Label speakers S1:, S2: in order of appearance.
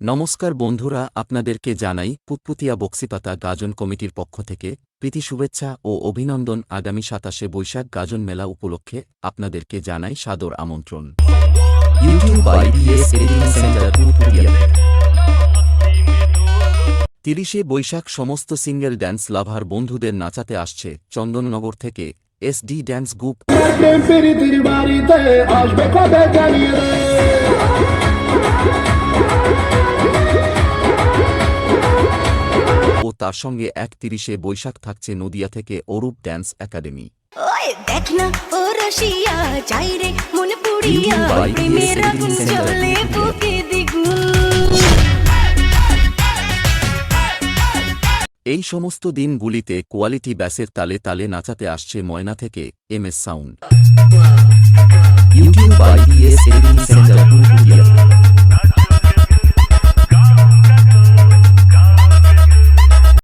S1: নমস্কার বন্ধুরা, আপনাদেরকে জানাই পুতপুতিয়া বক্সিপাতা গাজন কমিটির পক্ষ থেকে প্রীতি শুভেচ্ছা ও অভিনন্দন আগামী সাতাশে বৈশাখ গাজন মেলা উপলক্ষে আপনাদেরকে জানাই সাদর আমন্ত্রণ। তিরিশে বৈশাখ সমস্ত সিঙ্গেল ড্যান্স লাভার বন্ধুদের নাচাতে আসছে চন্দননগর থেকে এসডি ড্যান্স গ্রুপ। তার সঙ্গে এক তিরিশে বৈশাখ থাকছে নদিয়া থেকে অরূপ ড্যান্স একাডেমি।
S2: দেখ না ও রসিয়া যাই রে মন পুড়িয়া প্রেমের আগুন
S1: Editing Center,
S2: চলে
S1: পুরুলিয়া।
S2: বুকে
S1: এই সমস্ত দিনগুলিতে কোয়ালিটি ব্যাসের তালে তালে নাচাতে আসছে ময়না থেকে এম এস সাউন্ড।